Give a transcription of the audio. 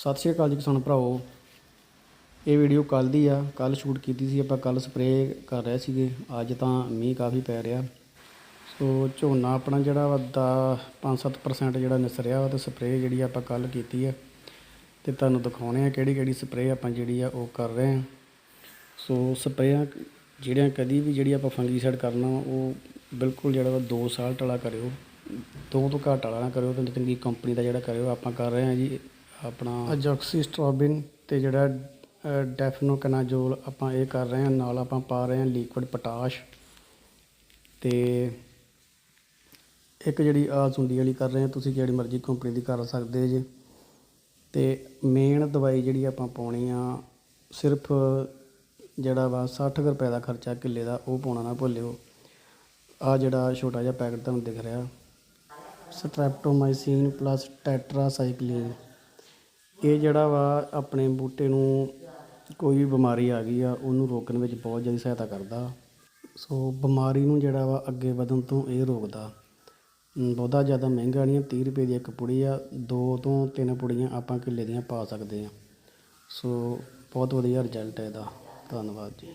ਸਤਿ ਸ਼੍ਰੀ ਅਕਾਲ ਜੀ ਕਿਸਾਨ ਭਰਾਓ ਇਹ ਵੀਡੀਓ ਕੱਲ ਦੀ ਆ। ਕੱਲ ਸ਼ੂਟ ਕੀਤੀ ਸੀ। ਆਪਾਂ ਕੱਲ ਸਪਰੇਅ ਕਰ ਰਹੇ ਸੀਗੇ। ਅੱਜ ਤਾਂ ਮੀਂਹ ਕਾਫੀ ਪੈ ਰਿਹਾ। ਸੋ ਝੋਨਾ ਆਪਣਾ ਜਿਹੜਾ ਵਾ ਦਾ 5-7% ਜਿਹੜਾ ਨਿਸਰਿਆ ਵਾ ਤੇ ਸਪਰੇਅ ਜਿਹੜੀ ਆਪਾਂ ਕੱਲ ਕੀਤੀ ਆ। ਤੇ ਤੁਹਾਨੂੰ ਦਿਖਾਉਣੇ ਆ ਕਿਹੜੀ ਕਿਹੜੀ ਸਪਰੇਅ ਆਪਾਂ ਜਿਹੜੀ ਆ ਉਹ ਕਰ ਰਹੇ ਆ। ਸੋ ਸਪਰੇਆਂ ਜਿਹੜੀਆਂ ਕਦੀ ਵੀ ਜਿਹੜੀ ਆਪਾਂ ਫੰਗੀਸਾਈਡ ਕਰਨਾ ਵਾ, ਉਹ ਬਿਲਕੁਲ ਜਿਹੜਾ ਵਾ 2 ਸਾਲ ਟਲਾ ਕਰਿਓ। ਦੋ ਤੋਂ ਘੱਟ ਵਾਲਾ ਨਾ ਕਰਿਓ ਤੇ ਚੰਗੀ ਕੰਪਨੀ ਦਾ ਜਿਹੜਾ ਕਰਿਓ ਆਪਾਂ ਕਰ ਰਹੇ ਹਾਂ ਜੀ। ਆਪਣਾ ਅਜੋਕਸੀ ਸਟ੍ਰੋਬਿਨ ਤੇ ਜਿਹੜਾ ਡੈਫਨੋਕਨਾਜੋਲ ਆਪਾਂ ਇਹ ਕਰ ਰਹੇ ਹਾਂ, ਨਾਲ ਆਪਾਂ ਪਾ ਰਹੇ ਹਾਂ ਲਿਕੁਇਡ ਪੋਟਾਸ਼ ਤੇ ਇੱਕ ਜਿਹੜੀ ਆ ਸੁੰਡੀ ਵਾਲੀ ਕਰ ਰਹੇ ਹਾਂ, ਤੁਸੀਂ ਜਿਹੜੀ ਮਰਜ਼ੀ ਕੰਪਨੀ ਦੀ ਕਰ ਸਕਦੇ ਜੇ। ਤੇ ਮੇਨ ਦਵਾਈ ਜਿਹੜੀ ਆਪਾਂ ਪਾਉਣੀ ਆ, ਸਿਰਫ ਜਿਹੜਾ ਵਾ 60 ਕੁ ਰੁਪਏ ਦਾ ਖਰਚਾ ਕਿੱਲੇ ਦਾ, ਉਹ ਪਾਉਣਾ ਨਾ ਭੁੱਲਿਓ। ਆ ਜਿਹੜਾ ਛੋਟਾ ਜਿਹਾ ਪੈਕਟ ਤੁਹਾਨੂੰ ਦਿਖ ਰਿਹਾ। Streptomycin plus tetracycline. ਇਹ ਜਿਹੜਾ ਵਾ ਆਪਣੇ ਬੂਟੇ ਨੂੰ ਕੋਈ ਵੀ ਬਿਮਾਰੀ ਆ ਗਈ ਆ, ਉਹਨੂੰ ਰੋਕਣ ਵਿੱਚ ਬਹੁਤ ਜ਼ਿਆਦਾ ਸਹਾਇਤਾ ਕਰਦਾ। ਸੋ ਬਿਮਾਰੀ ਨੂੰ ਜਿਹੜਾ ਵਾ ਅੱਗੇ ਵਧਣ ਤੋਂ ਇਹ ਰੋਕਦਾ। ਬਹੁਤਾ ਜ਼ਿਆਦਾ ਮਹਿੰਗਾ ਨਹੀਂ ਆ 30 ਰੁਪਏ ਦੀ ਇੱਕ ਪੁੜੀ ਆ, ਦੋ ਤੋਂ ਤਿੰਨ ਪੁੜੀਆਂ ਆਪਾਂ ਕਿੱਲੇ ਦੀਆਂ ਪਾ ਸਕਦੇ ਆ। ਸੋ ਬਹੁਤ ਵਧੀਆ ਰਿਜ਼ਲਟ ਹੈ ਇਹਦਾ। ਧੰਨਵਾਦ ਜੀ।